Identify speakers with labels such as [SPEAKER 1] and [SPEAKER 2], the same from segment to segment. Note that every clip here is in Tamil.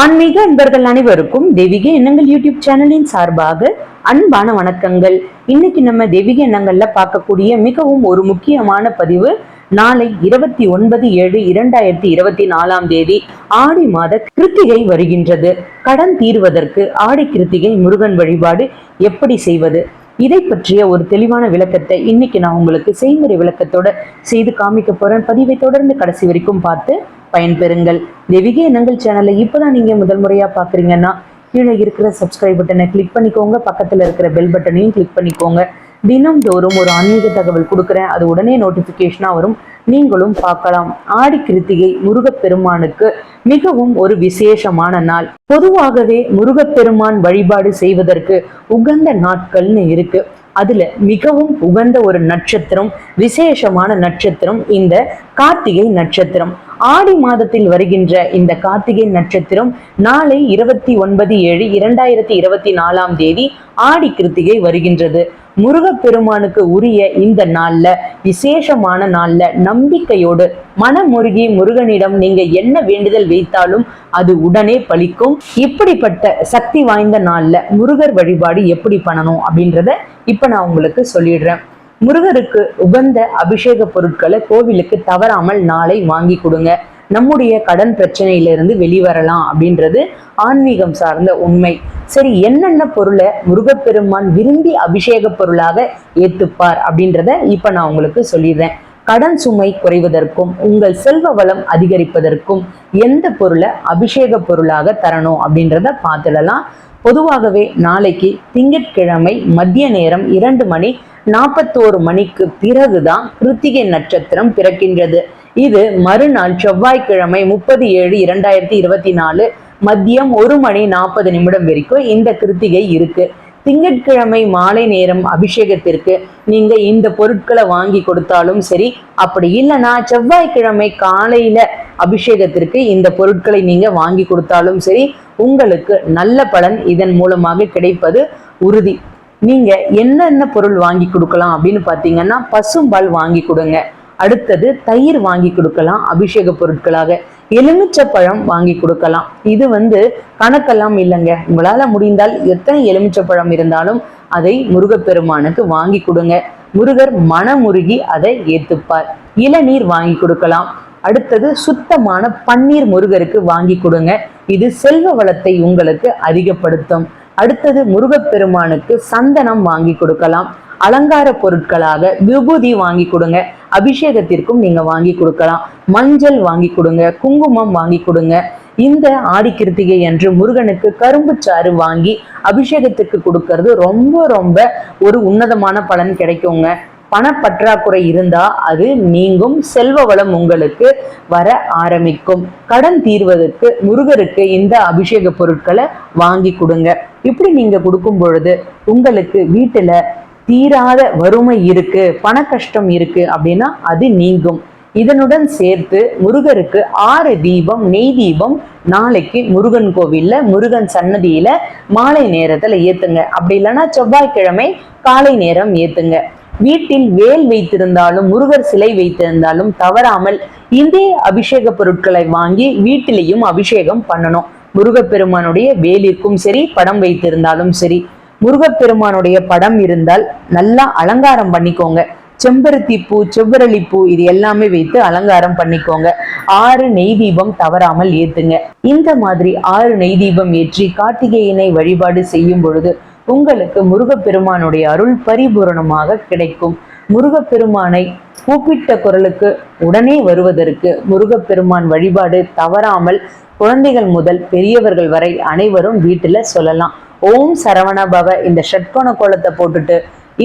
[SPEAKER 1] ஆன்மீக அன்பர்கள் அனைவருக்கும் தெய்வீக எண்ணங்கள் யூடியூப் சேனலின் சார்பாக அன்பான வணக்கங்கள். இன்னைக்கு நம்ம தெய்வீக எண்ணங்கள்ல பார்க்கக்கூடிய மிகவும் ஒரு முக்கியமான பதிவு நாளை இருபத்தி ஒன்பது ஏழு இரண்டாயிரத்தி இருபத்தி நாலாம் தேதி ஆடி மாத கிருத்திகை வருகின்றது. கடன் தீர்வதற்கு ஆடி கிருத்திகை முருகன் வழிபாடு எப்படி செய்வது? இதை பற்றிய ஒரு தெளிவான விளக்கத்தை இன்னைக்கு நான் உங்களுக்கு செய்முறை விளக்கத்தோட செய்து காமிக்க போறேன். பதிவை தொடர்ந்து கடைசி வரைக்கும் பார்த்து பயன்பெறுங்கள். தெய்வீக எண்ணங்கள் சேனலை இப்போதான் நீங்க முதல் முறையா பாக்குறீங்கன்னா கீழே இருக்கிற சப்ஸ்கிரைப் பட்டனை கிளிக் பண்ணிக்கோங்க. பக்கத்துல இருக்கிற பெல் பட்டனையும் கிளிக் பண்ணிக்கோங்க. தினம்தோறும் ஒரு ஆன்மீக தகவல் கொடுக்குறேன். அது உடனே நோட்டிஃபிகேஷனாக வரும். நீங்களும் பார்க்கலாம். ஆடி கிருத்திகை முருகப்பெருமானுக்கு மிகவும் ஒரு விசேஷமான நாள். பொதுவாகவே முருகப்பெருமான் வழிபாடு செய்வதற்கு உகந்த நாட்கள்னு இருக்கு. அதுல மிகவும் உகந்த ஒரு நட்சத்திரம் விசேஷமான நட்சத்திரம் இந்த கார்த்திகை நட்சத்திரம். ஆடி மாதத்தில் வருகின்ற இந்த கார்த்திகை நட்சத்திரம் நாளை இருபத்தி ஒன்பது ஏழு இரண்டாயிரத்தி இருபத்தி நாலாம் தேதி ஆடி கிருத்திகை வருகின்றது. முருகப்பெருமானுக்கு உரிய இந்த நாள்ல விசேஷமான நாள்ல நம்பிக்கையோடு மனமுருகி முருகனிடம் நீங்க என்ன வேண்டுதல் வைத்தாலும் அது உடனே பலிக்கும். இப்படிப்பட்ட சக்தி வாய்ந்த நாள்ல முருகர் வழிபாடு எப்படி பண்ணணும் அப்படின்றத இப்ப நான் உங்களுக்கு சொல்லிடுறேன். முருகருக்கு உகந்த அபிஷேக பொருட்களை கோவிலுக்கு தவறாமல் நாளை வாங்கி கொடுங்க. நம்முடைய கடன் பிரச்சனையிலிருந்து வெளிவரலாம் அப்படின்றது ஆன்மீகம் சார்ந்த உண்மை. சரி என்னென்ன பொருளை முருகப்பெருமான் விரும்பி அபிஷேக பொருளாக ஏத்துப்பார் அப்படின்றத இப்ப நான் உங்களுக்கு சொல்லிடுறேன். கடன் சுமை குறைவதற்கும் உங்கள் செல்வ வளம் அதிகரிப்பதற்கும் எந்த பொருளை அபிஷேக பொருளாக தரணும் அப்படின்றத பார்த்துடலாம். பொதுவாகவே நாளைக்கு திங்கட்கிழமை மதிய நேரம் இரண்டு மணி நாற்பத்தோரு மணிக்கு பிறகுதான் கிருத்திகை நட்சத்திரம் பிறக்கின்றது. இது மறுநாள் செவ்வாய்க்கிழமை முப்பது ஏழு இரண்டாயிரத்தி இருபத்தி நாலு மதியம் ஒரு மணி நாற்பது நிமிடம் வரைக்கும் இந்த கிருத்திகை இருக்கு. திங்கட்கிழமை மாலை நேரம் அபிஷேகத்திற்கு நீங்க இந்த பொருட்களை வாங்கி கொடுத்தாலும் சரி அப்படி இல்லைன்னா செவ்வாய்க்கிழமை காலையில அபிஷேகத்திற்கு இந்த பொருட்களை நீங்க வாங்கி கொடுத்தாலும் சரி உங்களுக்கு நல்ல பலன் இதன் மூலமாக கிடைப்பது உறுதி. நீங்க என்னென்ன பொருள் வாங்கி கொடுக்கலாம் அப்படின்னு பார்த்தீங்கன்னா பசும்பால் வாங்கி கொடுங்க. அடுத்தது தயிர் வாங்கி கொடுக்கலாம் அபிஷேக பொருட்களாக. எலுமிச்சப்பழம் வாங்கி கொடுக்கலாம். இது வந்து கணக்கெல்லாம் இல்லைங்க. உங்களால முடிந்தால் எத்தனை எலுமிச்சப்பழம் இருந்தாலும் அதை முருகப்பெருமானுக்கு வாங்கி கொடுங்க. முருகர் மனமுருகி அதை ஏத்துப்பார். இளநீர் வாங்கி கொடுக்கலாம். அடுத்தது சுத்தமான பன்னீர் முருகருக்கு வாங்கி கொடுங்க. இது செல்வ வளத்தை உங்களுக்கு அதிகப்படுத்தும். அடுத்தது முருகப்பெருமானுக்கு சந்தனம் வாங்கி கொடுக்கலாம். அலங்கார பொருட்களாக விபூதி வாங்கி கொடுங்க. அபிஷேகத்திற்கும் நீங்க வாங்கி கொடுக்கலாம். மஞ்சள் வாங்கி கொடுங்க. குங்குமம் வாங்கி கொடுங்க. இந்த ஆடி கிருத்திகை என்று முருகனுக்கு கரும்பு சாறு வாங்கி அபிஷேகத்துக்கு கொடுக்கறது ரொம்ப ரொம்ப ஒரு உன்னதமான பலன் கிடைக்குங்க. பணப்பற்றாக்குறை இருந்தா அது நீங்கும். செல்வ வளம் உங்களுக்கு வர ஆரம்பிக்கும். கடன் தீர்வதற்கு முருகருக்கு இந்த அபிஷேக பொருட்களை வாங்கி கொடுங்க. இப்படி நீங்க கொடுக்கும் பொழுது உங்களுக்கு வீட்டுல தீராத வறுமை இருக்கு பண கஷ்டம் இருக்கு அப்படின்னா அது நீங்கும். இதனுடன் சேர்த்து முருகருக்கு ஆறு தீபம் நெய் தீபம் நாளைக்கு முருகன் கோவில்ல முருகன் சன்னதியில மாலை நேரத்துல ஏத்துங்க. அப்படி இல்லைன்னா செவ்வாய்க்கிழமை காலை நேரம் ஏத்துங்க. வீட்டில் வேல் வைத்திருந்தாலும் முருகர் சிலை வைத்திருந்தாலும் தவறாமல் இதே அபிஷேக பொருட்களை வாங்கி வீட்டிலையும் அபிஷேகம் பண்ணணும். முருகப்பெருமானுடைய வேலிற்கும் சரி படம் வைத்திருந்தாலும் சரி. முருகப்பெருமானுடைய படம் இருந்தால் நல்லா அலங்காரம் பண்ணிக்கோங்க. செம்பருத்தி பூ செவ்வரளி பூ இது எல்லாமே வைத்து அலங்காரம் பண்ணிக்கோங்க. ஆறு நெய் தீபம் தவறாமல் ஏத்துங்க. இந்த மாதிரி ஆறு நெய் தீபம் ஏற்றி கார்த்திகேயனை வழிபாடு செய்யும் பொழுது உங்களுக்கு முருகப்பெருமானுடைய அருள் பரிபூரணமாக கிடைக்கும். முருகப்பெருமானை கூப்பிட்ட குரலுக்கு உடனே வருவதற்கு முருகப்பெருமான் வழிபாடு தவறாமல் குழந்தைகள் முதல் பெரியவர்கள் வரை அனைவரும் வீட்டுல சொல்லலாம். ஓம் சரவண பவ. இந்த ஷட்கோண கோலத்தை போட்டுட்டு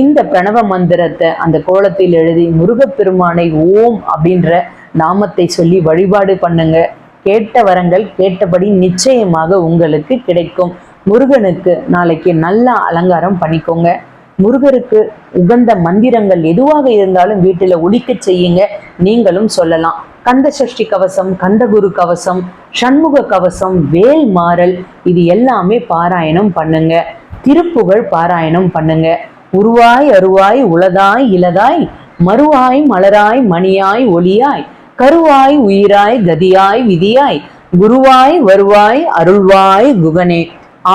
[SPEAKER 1] இந்த பிரணவ மந்திரத்தை அந்த கோலத்தில் எழுதி முருகப்பெருமானை ஓம் அப்படின்ற நாமத்தை சொல்லி வழிபாடு பண்ணுங்க. கேட்ட வரங்கள் கேட்டபடி நிச்சயமாக உங்களுக்கு கிடைக்கும். முருகனுக்கு நாளைக்கு நல்ல அலங்காரம் பண்ணிக்கோங்க. முருகருக்கு உகந்த மந்திரங்கள் எதுவாக இருந்தாலும் வீட்டில் ஒழிக்க செய்யுங்க. நீங்களும் சொல்லலாம். கந்த சஷ்டி கவசம் கந்தகுரு கவசம் சண்முக கவசம் வேல் மாறல் இது எல்லாமே பாராயணம் பண்ணுங்க. திருப்புகழ் பாராயணம் பண்ணுங்க. உருவாய் அருவாய் உளதாய் இலதாய் மறுவாய் மலராய் மணியாய் ஒளியாய் கருவாய் உயிராய் கதியாய் விதியாய் குருவாய் வருவாய் அருள்வாய் குகனே.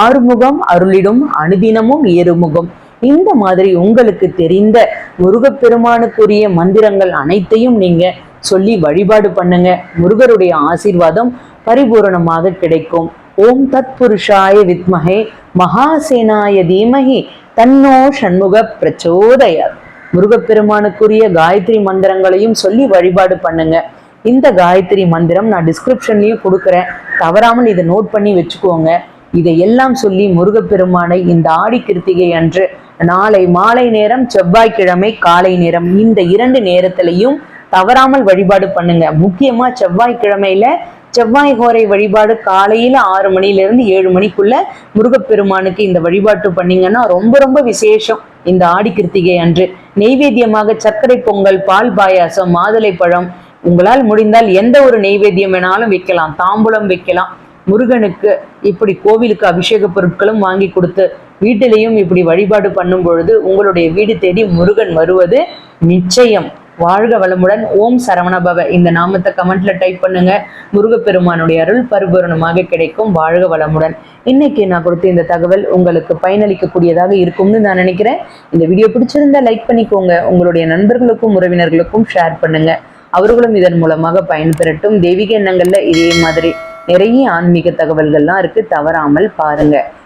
[SPEAKER 1] ஆறுமுகம் அருளிடும் அனுதினமும் ஏறுமுகம். இந்த மாதிரி உங்களுக்கு தெரிந்த முருகப்பெருமானுக்குரிய மந்திரங்கள் அனைத்தையும் நீங்க சொல்லி வழிபாடு பண்ணுங்க. முருகருடைய ஆசீர்வாதம் பரிபூரணமாக கிடைக்கும். ஓம் தத் புருஷாய வித்மகே மகாசேனாய தீமகி தன்னோ சண்முக பிரச்சோதயாத் முருகப்பெருமானுக்குரிய காயத்ரி மந்திரங்களையும் சொல்லி வழிபாடு பண்ணுங்க. இந்த காயத்ரி மந்திரம் நான் டிஸ்கிரிப்ஷன்லயும் கொடுக்குறேன். தவறாமல் இதை நோட் பண்ணி வச்சுக்கோங்க. இதையெல்லாம் சொல்லி முருகப்பெருமானை இந்த ஆடி கிருத்திகை அன்று நாளை மாலை நேரம் செவ்வாய்க்கிழமை காலை நேரம் இந்த இரண்டு நேரத்திலையும் தவறாமல் வழிபாடு பண்ணுங்க. முக்கியமா செவ்வாய்க்கிழமையில செவ்வாய் கோரை வழிபாடு காலையில ஆறு மணில இருந்து ஏழு மணிக்குள்ள முருகப்பெருமானுக்கு இந்த வழிபாட்டு பண்ணீங்கன்னா ரொம்ப ரொம்ப விசேஷம். இந்த ஆடி கிருத்திகை அன்று. நெய்வேத்தியமாக சர்க்கரை பொங்கல் பால் பாயாசம் மாதுளை பழம் உங்களால் முடிந்தால் எந்த ஒரு நெய்வேத்தியம் வேணாலும் வைக்கலாம். தாம்பூலம் வைக்கலாம். முருகனுக்கு இப்படி கோவிலுக்கு அபிஷேக பொருட்களும் வாங்கி கொடுத்து வீட்டிலையும் இப்படி வழிபாடு பண்ணும் பொழுது உங்களுடைய வீடு தேடி முருகன் வருவது நிச்சயம். வாழ்க வளமுடன். ஓம் சரவணபவ. இந்த நாமத்தை கமெண்ட்ல டைப் பண்ணுங்க. முருகப்பெருமானுடைய அருள் பரிபூரணமாக கிடைக்கும். வாழ்க வளமுடன். இன்னைக்கு நான் கொடுத்த இந்த தகவல் உங்களுக்கு பயனளிக்கக்கூடியதாக இருக்கும்னு நான் நினைக்கிறேன். இந்த வீடியோ பிடிச்சிருந்தா லைக் பண்ணிக்கோங்க. உங்களுடைய நண்பர்களுக்கும் உறவினர்களுக்கும் ஷேர் பண்ணுங்க. அவர்களும் இதன் மூலமாக பயன்பெறட்டும். தெய்வீக எண்ணங்கள்ல இதே மாதிரி நிறைய ஆன்மீக தகவல்கள்லாம் இருக்கு. தவறாமல் பாருங்க.